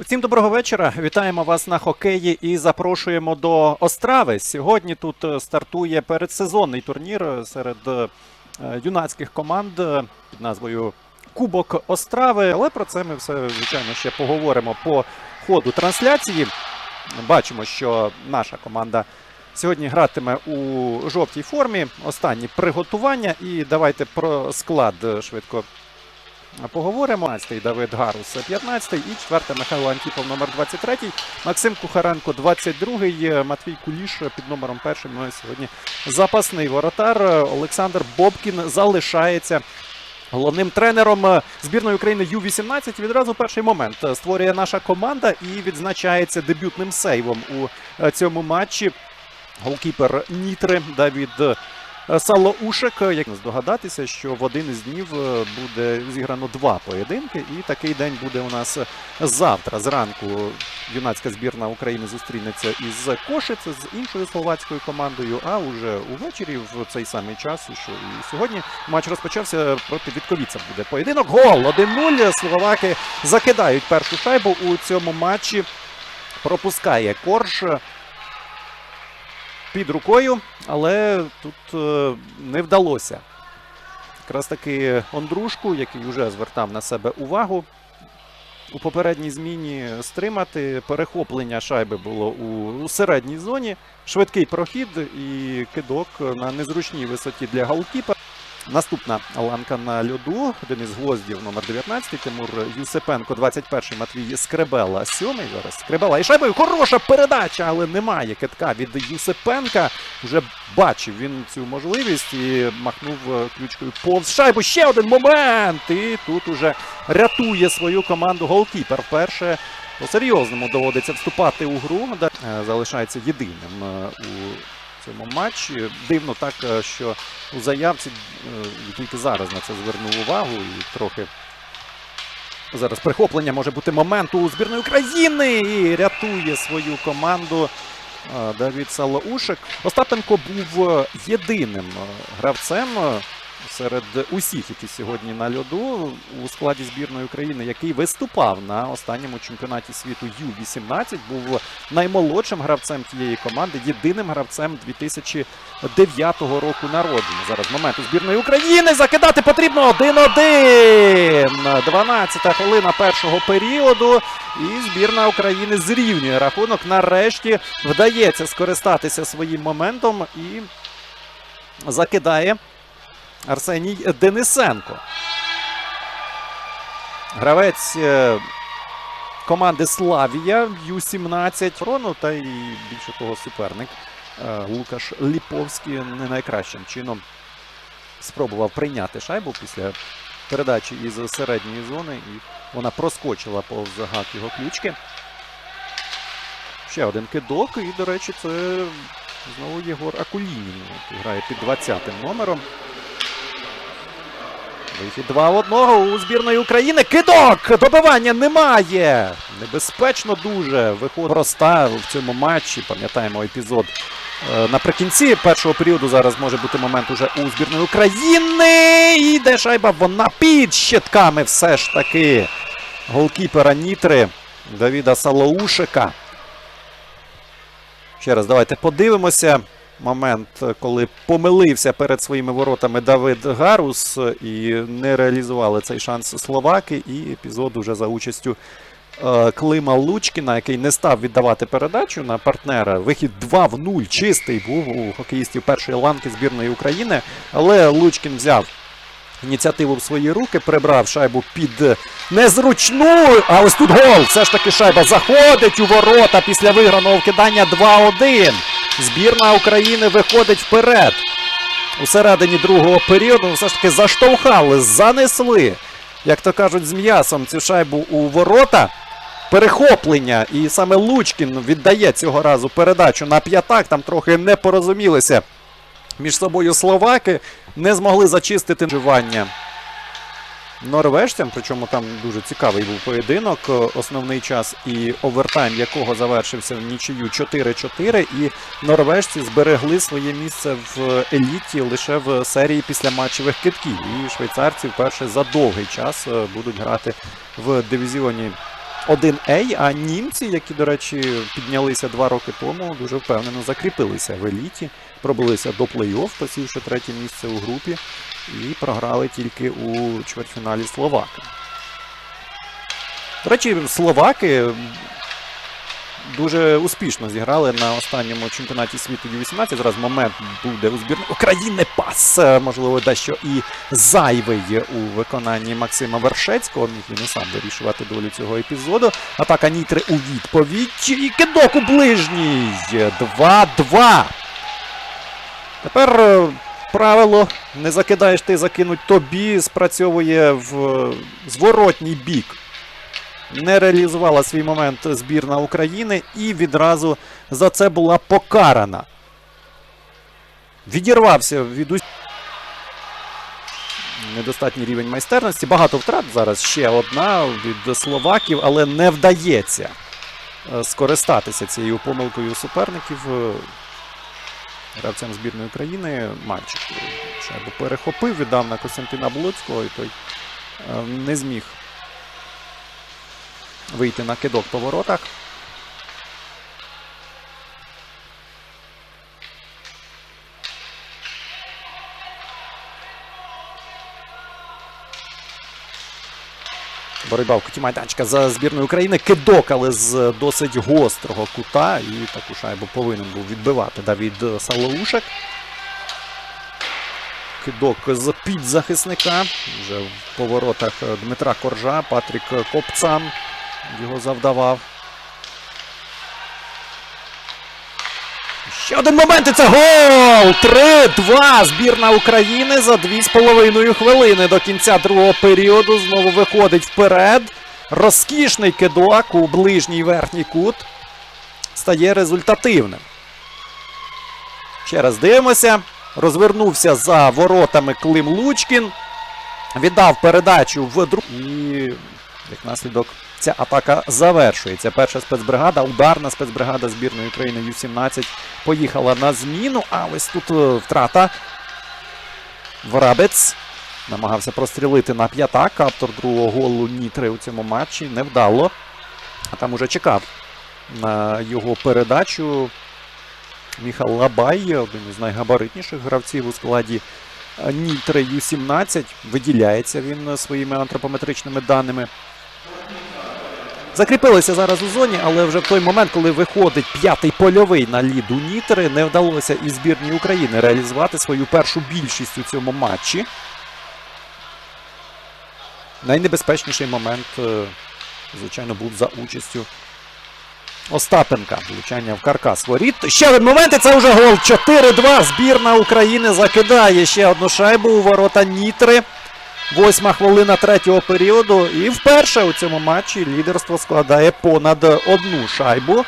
Усім доброго вечора. Вітаємо вас на хокеї і запрошуємо до Острави. Сьогодні тут е, стартує передсезонний турнір е, серед е, юнацьких команд під назвою Кубок Острави. Але про це ми все звичайно ще поговоримо по ходу трансляції. Бачимо, що наша команда сьогодні гратиме у жовтій формі. Останні приготування. І давайте про склад швидко поговоримо. 15-й Давид Гарус, 15-й і 4-й Михайло Антіпов, номер 23 Максим Кухаренко, 22-й, Матвій Куліш під номером 1 Ну і сьогодні запасний воротар. Олександр Бобкін залишається. Головним тренером збірної України Ю-18 відразу перший момент створює наша команда і відзначається дебютним сейвом у цьому матчі. Голкіпер Нітри Давід Салоушек. Як здогадатися, що в один із днів е, буде зіграно два поєдинки, і такий день буде у нас завтра. Зранку юнацька збірна України зустрінеться із Кошице з іншою словацькою командою. А уже увечері в цей самий час, що і сьогодні матч розпочався проти Вітковіця. Буде поєдинок. Гол 1-0. Словаки закидають першу шайбу у цьому матчі. Пропускає Корж під рукою, але тут е, не вдалося. Якраз таки Ондрушку, який вже звертав на себе увагу. У попередній зміні стримати. Перехоплення шайби було у, середній зоні. Швидкий прохід і кидок на незручній висоті для голкіпера. Наступна ланка на льоду. Денис Гвоздів, номер 19, Тимур Юсипенко, 21, Матвій Скребела, 7 зараз. Скребела і шайбою хороша передача, але немає китка від Юсипенка. Вже бачив він цю можливість і махнув е, ключкою повз шайбу. Ще один момент. І тут уже рятує свою команду голкіпер. Вперше по-серйозному доводиться вступати у гру. Е, Залишається єдиним е, цьому матчі. Дивно так, е, що у заявці е, тільки зараз на це звернув увагу і трохи. Зараз прихоплення може бути моменту у збірної України і рятує свою команду е, Давід Салаушек. Остапенко був єдиним гравцем серед усіх, які сьогодні на льоду у складі збірної України, який виступав на останньому чемпіонаті світу Ю-18, був наймолодшим гравцем тієї команди, єдиним гравцем 2009 року народження. Зараз момент у збірної України закидати потрібно 1-1. 12 хвилина першого періоду. І збірна України зрівнює рахунок. Нарешті вдається скористатися своїм моментом і закидає Арсеній Денисенко. Гравець е, команди Славія Ю-17 Фрону та і більше того суперник е, Лукаш Ліповський не найкращим чином спробував прийняти шайбу після передачі із середньої зони, і вона проскочила повз гак його ключки. Ще один кидок, і, до речі, це знову Єгор Акулінін, який грає під 20-м номером. Вихід 2 в 1 у збірної України. Кидок! Добивання немає! Небезпечно дуже. Виход проста в цьому матчі. Пам'ятаємо епізод е, наприкінці першого періоду. Зараз може бути момент уже у збірної України. І йде шайба. Вона під щитками все ж таки. Голкіпера Нітри Давіда Салоушика. Ще раз давайте подивимося. Момент, коли помилився перед своїми воротами Давид Гарус і не реалізували цей шанс словаки. І епізод уже за участю е, Клима Лучкіна, який не став віддавати передачу на партнера. Вихід 2 в 0 чистий був у хокеїстів першої ланки збірної України. Але Лучкін взяв ініціативу в свої руки, прибрав шайбу під незручну. А ось тут гол. Все ж таки шайба заходить у ворота після виграного вкидання 2-1. Збірна України виходить вперед. У середині другого періоду все ж таки заштовхали, занесли, як то кажуть, з м'ясом цю шайбу у ворота. Перехоплення. І саме Лучкін віддає цього разу передачу на п'ятак. Там трохи не порозумілися між собою словаки. Не змогли зачистити вживання норвежцям. Причому там дуже цікавий був поєдинок. Е, Основний час і овертайм якого завершився в нічию 4-4. І норвежці зберегли своє місце в еліті лише в серії післяматчевих китків. І швейцарці вперше за довгий час е, будуть грати в дивізіоні 1А, а німці, які, до речі, піднялися два роки тому, дуже впевнено закріпилися в еліті, пробилися до плей-офф, посівши третє місце у групі, і програли тільки у чвертьфіналі Словаки. До речі, словаки дуже успішно зіграли на останньому чемпіонаті світу U18. Зараз момент буде у збірні України. Пас, е, можливо, дещо і зайвий у виконанні Максима Вершецького. Міг він і сам вирішувати долю цього епізоду. Атака Нітри у відповідь. І кидок у ближній. 2-2. Тепер е, правило не закидаєш ти, закинуть тобі, спрацьовує в зворотній бік не реалізувала свій момент збірна України і відразу за це була покарана. Відірвався від усіх. Недостатній рівень майстерності. Багато втрат зараз ще одна від словаків, але не вдається е, скористатися цією помилкою суперників. е, Гравцям збірної України Мальчик шайбу перехопив, віддав на Костянтина Блуцького, і той е, не зміг вийти на кидок по воротах. Боротьба в куті майданчика за збірною України. Кидок, але з досить гострого кута. І таку шайбу повинен був відбивати Давід Салоушек. Кидок з під захисника. Вже в поворотах Дмитра Коржа, Патрік Копцан його завдавав. Ще один момент і це гол! 3-2. Збірна України за 2,5 хвилини до кінця другого періоду. Знову виходить вперед. Розкішний кидок у ближній верхній кут. Стає результативним. Ще раз дивимося. Розвернувся за воротами Клим Лучкін. Віддав передачу в друг. І як наслідок ця атака завершується. Перша спецбригада, ударна спецбригада збірної України Ю-17 поїхала на зміну. А ось тут е, втрата. Врабець намагався прострілити на п'ятак. Автор другого голу Нітри у цьому матчі невдало. А там уже чекав на його передачу. Міхал Лабай, один із найгабаритніших гравців у складі е, Нітри Ю-17. Виділяється він своїми антропометричними даними. Закріпилися зараз у зоні, але вже в той момент, коли виходить п'ятий польовий на ліду Нітри, не вдалося і збірній України реалізувати свою першу більшість у цьому матчі. Найнебезпечніший момент, е, звичайно, був за участю Остапенка. Влучання в каркас воріт. Ще один момент, і це вже гол. 4-2. Збірна України закидає ще одну шайбу у ворота Нітри. Восьма хвилина третього періоду. І вперше у цьому матчі лідерство складає понад одну шайбу.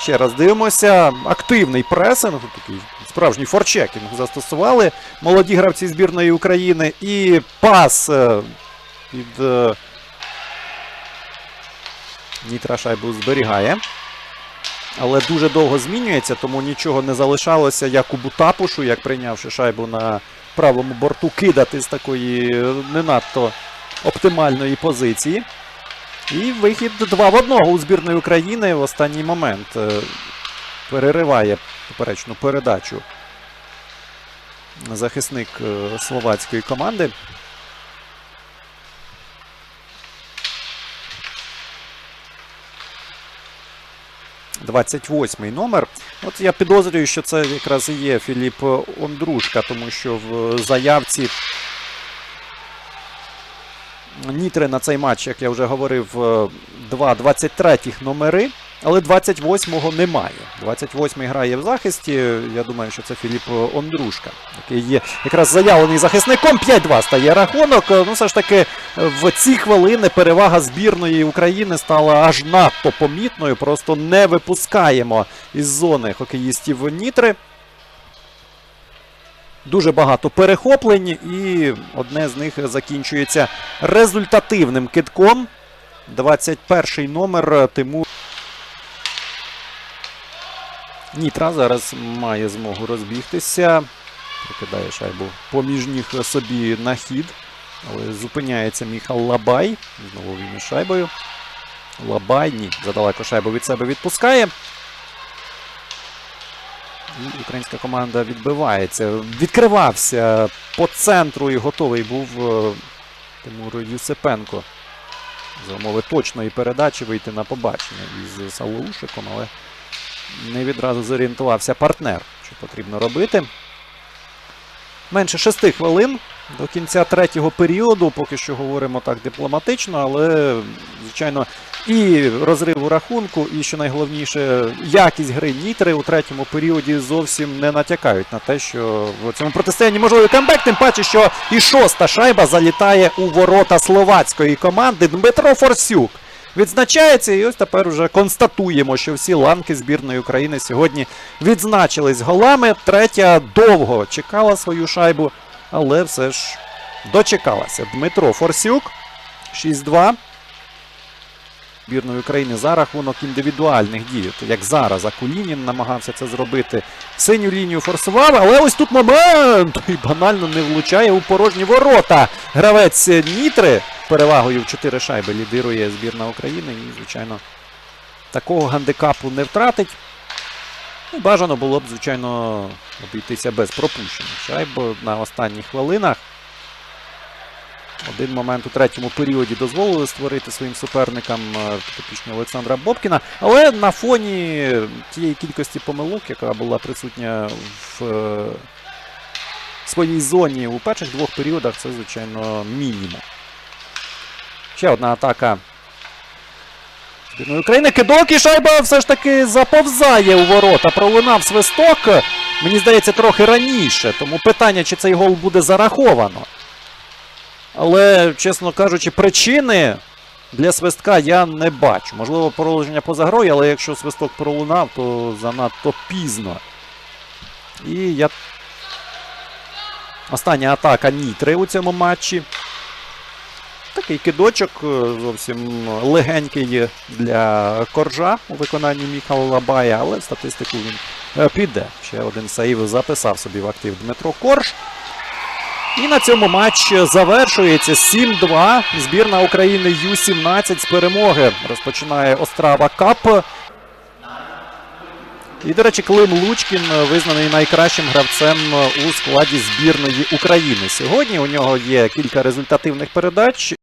Ще раз дивимося. Активний пресинг. Такий справжній форчекінг застосували молоді гравці збірної України. І пас е, під е, Нітра шайбу зберігає. Але дуже довго змінюється, тому нічого не залишалося як у Бутапушу, як прийнявши шайбу на правому борту, кидати з такої не надто оптимальної позиції. І вихід 2 в 1 у збірної України в останній момент е, перериває поперечну передачу захисник е, словацької команди. Двадцять восьмий номер. От я підозрюю, що це якраз і є Філіп Ондрушка, тому що в заявці Нітри на цей матч, як я вже говорив, е, два 23-х номери, але 28-го немає. 28-й грає в захисті. Я думаю, що це Філіп Ондрушка, який є якраз заявлений захисником. 5-2 стає рахунок. Ну, все ж таки, в ці хвилини перевага збірної України стала аж надто помітною. Просто не випускаємо із зони хокеїстів Нітри. Дуже багато перехоплень, і одне з них закінчується результативним китком. 21-й номер Тимур. Нітра зараз має змогу розбігтися. Прикидає шайбу поміж ніг собі на хід. Але зупиняється Міхал Лабай. Знову він із шайбою. Лабайні задалеко шайбу від себе відпускає. І українська команда відбивається. Відкривався по центру і готовий був е, Тимур Юсипенко за умови точної передачі вийти на побачення із Салоушиком, але не відразу зорієнтувався партнер, що потрібно робити. Менше шести хвилин до кінця третього періоду. Поки що говоримо так дипломатично, але, звичайно, і розрив у рахунку, і що найголовніше, якість гри Нітри у третьому періоді зовсім не натякають на те, що в цьому протистоянні можливий камбек, тим паче, що і шоста шайба залітає у ворота словацької команди Дмитро Форсюк. Відзначається, і ось тепер вже констатуємо, що всі ланки збірної України сьогодні відзначились голами. Третя довго чекала свою шайбу, але все ж дочекалася. Дмитро Форсюк 6-2 збірної України за рахунок індивідуальних дій. Як зараз Акулінін намагався це зробити. Синю лінію форсував, але ось тут момент! І банально не влучає у порожні ворота. Гравець Нітри перевагою в 4 шайби лідирує збірна України. І, звичайно, такого гандикапу не втратить. Ну, бажано було б, звичайно, обійтися без пропущених шайб на останніх хвилинах. Один момент у третьому періоді дозволили створити своїм суперникам е, підопічного Олександра Бобкіна. Але на фоні тієї кількості помилок, яка була присутня в е, своїй зоні у перших двох періодах, це, звичайно, мінімум. Ще одна атака України. Кидок і шайба все ж таки заповзає у ворота. Пролунав свисток. Мені здається, трохи раніше. Тому питання, чи цей гол буде зараховано. Але, чесно кажучи, причини для свистка я не бачу. Можливо, положення поза грою, але якщо свисток пролунав, то занадто пізно. І я. Остання атака Нітри у цьому матчі. Такий кидочок е, зовсім легенький для коржа у виконанні Міхала Лабая, але статистику він е, піде. Ще один сейв записав собі в актив Дмитро Корж. І на цьому матч завершується 7-2. Збірна України Ю-17 з перемоги розпочинає Острава Кап. І, до речі, Клим Лучкін визнаний найкращим гравцем у складі збірної України. Сьогодні у нього є кілька результативних передач